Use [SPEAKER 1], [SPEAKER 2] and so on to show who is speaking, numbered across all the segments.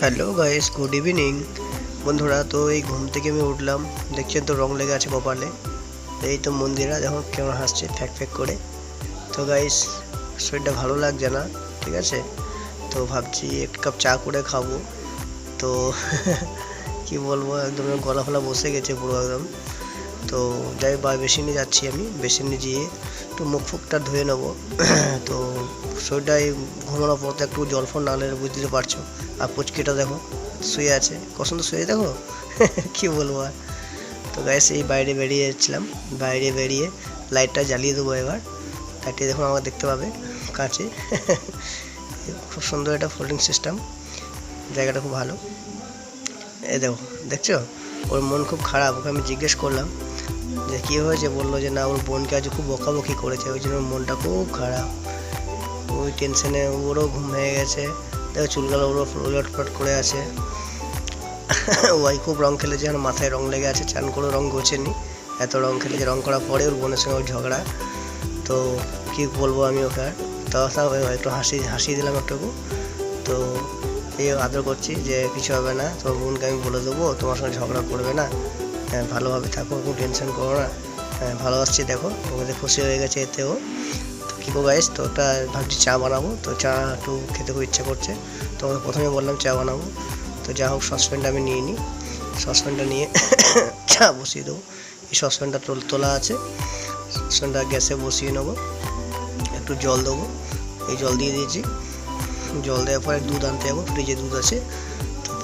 [SPEAKER 1] Hello guys good evening বন্ধুরা, তো এই ঘুম থেকে আমি উঠলাম। দেখছেন তো রং লেগে আছে কপালে। এই তো মন্দিরা দেখো কেমন হাসছে ফ্যাক ফ্যাক করে। তো গাইস শরীরটা ভালো লাগছে না, ঠিক আছে? তো ভাবছি এক কাপ চা করে খাব। তো কি বলব, একদম গলা ফলা বসে গেছে পুরো একদম। তো যাই বা বেসিনে যাচ্ছি আমি, বেসিনে গিয়ে একটু মুখ ফুকটা ধুয়ে নেব। তো শরীরটা এই ঘুমানোর পর তো একটু জল ফল না হলে বুঝতে পারছ। আর পুচকিটা দেখো, শুয়ে আছে। কখন তো শুয়ে দেখো? কি বলব আর। তো গ্যাস এই বাইরে বেরিয়ে যাচ্ছিলাম বাইরে বেরিয়ে লাইটটা জ্বালিয়ে দেবো এবার। লাইটটি দেখুন আমাকে দেখতে পাবে কাছে। খুব সুন্দর একটা ফোল্ডিং সিস্টেম জায়গাটা খুব ভালো। এই দেখো, দেখছ? ওর মন খুব খারাপ, ওকে আমি জিজ্ঞেস করলাম। যে কী হয়েছে বলল যে না, ওর বোনকে আজ খুব বকাবকি করেছে, ওই জন্য মনটা খুব খারাপ। ওই টেনশনে ওরও ঘুম হয়ে গেছে দেখো চুলগুলো ওরও উলটপাট করে আছে। ওয়াই খুব রং খেলেছে এখন মাথায় রং লেগে আছে, চান করে রং গোছেনি। এত রং খেলেছে, রং করার পরে ওর বোনের সঙ্গে ওর ঝগড়া। তো কি বলব আমি ওকে আর? তাও একটু হাসি হাসিয়ে দিলাম একটুকু। তো এই আদর করছি যে কিছু হবে না, তোমার বোনকে আমি বলে দেবো, তোমার সঙ্গে ঝগড়া করবে না। ভালোভাবে থাকো কোনো টেনশন করো না। হ্যাঁ ভালোবাসছি দেখো। ওকে খুশি হয়ে গেছে এতেও। তো কী করব গাইস তো ওটা ভাবছি চা বানাবো। তো চা একটু খেতে খুব ইচ্ছা করছে। তো ওকে প্রথমে বললাম চা বানাবো। তো যা হোক সসপ্যানটা আমি নিয়ে নিই সসপ্যানটা নিয়ে চা বসিয়ে দেবো। এই সসপ্যানটা তোলা আছে। সসপ্যানটা গ্যাসে বসিয়ে নেব। একটু জল দেবো। এই জল দিয়ে দিয়েছি। জল দেওয়ার পরে দুধ আনতে যাব। ফ্রিজে দুধ আছে।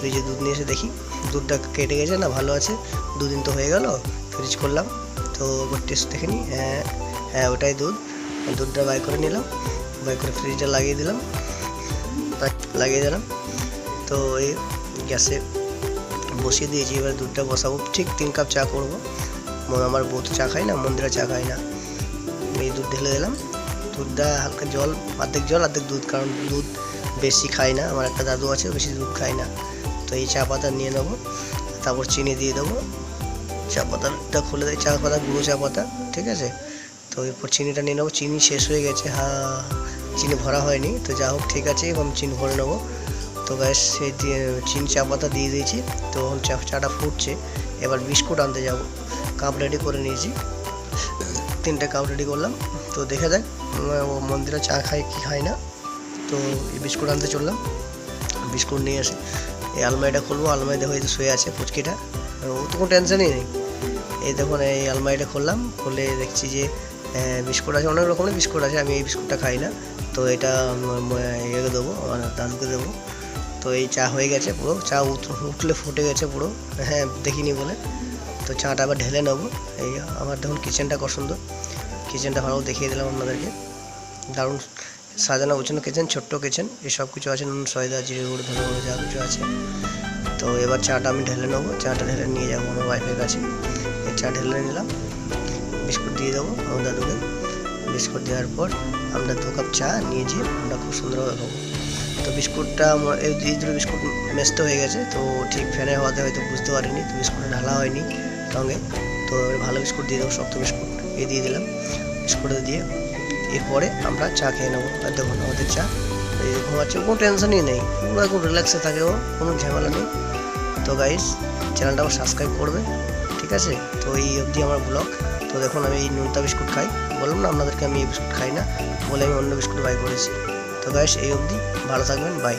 [SPEAKER 1] ফ্রিজে দুধ নিয়ে এসে দেখি দুধটা কেটে গেছে, না ভালো আছে। দুদিন তো হয়ে গেল ফ্রিজ করলাম তো একবার টেস্ট দেখে নিই হ্যাঁ হ্যাঁ ওটাই দুধ। দুধটা বাই করে নিলাম, বাই করে ফ্রিজটা লাগিয়ে দিলাম লাগিয়ে দিলাম, তো এই গ্যাসে বসিয়ে দিয়েছি। এবার দুধটা বসাবো, ঠিক তিন কাপ চা করব। আমার বউ তো চা খায় না, মন্দিরে চা খায় না। এই দুধ ঢেলে দিলাম। দুধটা হালকা জল, অর্ধেক জল, অর্ধেক দুধ, কারণ দুধ বেশি খায় না। আমার একটা দাদু আছে বেশি দুধ খায় না। তো এই চা পাতা নিয়ে নেব, তারপর চিনি দিয়ে দেবো। চা পাতাটা খুলে দেয়, চা পাতা, গুঁড়ো চা পাতা, ঠিক আছে? তো এরপর চিনিটা নিয়ে নেব, চিনি শেষ হয়ে গেছে হ্যাঁ চিনি ভরা হয়নি, তো যা হোক, ঠিক আছে এবং চিনি ভরে নেব। তো গ্যাস সেই দিয়ে চিনি চা পাতা দিয়ে দিয়েছি, তো চা, চাটা ফুটছে, এবার বিস্কুট আনতে যাব। কাপ রেডি করে নিয়েছি, তিনটে কাপ রেডি করলাম, তো দেখে দেখ ও মন্দিরে চা খায় কি খায় না। তো বিস্কুট আনতে চললাম, বিস্কুট নিয়ে আসে এই আলমারিটা খুলবো, আলমারিতে হয়তো শুয়ে আছে পুচকিটা ও তো কোনো টেনশনই নেই। এই দেখুন, এই আলমারিটা খুললাম, খুলে দেখছি যে বিস্কুট আছে, অনেক রকমের বিস্কুট আছে, আমি এই বিস্কুটটা খাই না। তো এটা ইয়েকে দেবো, আমার দাদুকে দেবো। তো এই চা হয়ে গেছে পুরো, চা উঠলে ফুটে গেছে পুরো। হ্যাঁ দেখিনি বলে। তো চাটা আবার ঢেলে নেব। এই আমার দেখুন কিচেনটা কত সুন্দর। কিচেনটা ভালো দেখিয়ে দিলাম আপনাদেরকে। দারুণ সাজানো গোছানো কিচেন ছোট্ট কিচেন এসব কিছু আছে, নুন, সয়দা, জিরে গুঁড়ো, ধনে গুঁড়ো, যা কিছু আছে। তো এবার চাটা আমি ঢেলে নেব, চাটা ঢেলে নিয়ে যাব আমার ওয়াইফের কাছে। এই চা ঢেলে নিলাম, বিস্কুট দিয়ে দেবো আমার দাদুকে। বিস্কুট দেওয়ার পর আমরা দু কাপ চা নিয়েছি আমরা খুব সুন্দরভাবে খাব। তো বিস্কুটটা এই দুটো বিস্কুট মেস্ত হয়ে গেছে, তো ঠিক ফ্যানে হওয়াতে হয়তো বুঝতে পারিনি, তো বিস্কুটটা ঢালা হয়নি রঙে তো ভালো বিস্কুট দিয়ে দেবো, শক্ত বিস্কুট। এই দিয়ে দিলাম, বিস্কুটটা দিয়ে এরপরে আমরা চা খেয়ে নেব আর দেখুন, আমাদের চা ঘুমাচ্ছে, কোনো টেনশনই নেই। পুরো একদম রিল্যাক্সে থাকে ও, কোনো ঝামেলা নেই। তো গাইস চ্যানেলটা আমার সাবস্ক্রাইব করবে, ঠিক আছে? তো এই অবধি আমার ব্লগ তো দেখুন, আমি এই নুনতা বিস্কুট খাই। বললাম না, আপনাদেরকে আমি এই বিস্কুট খাই না, বলে আমি অন্য বিস্কুট বাই করেছি। তো গাইস এই অবধি, ভালো থাকবেন বাই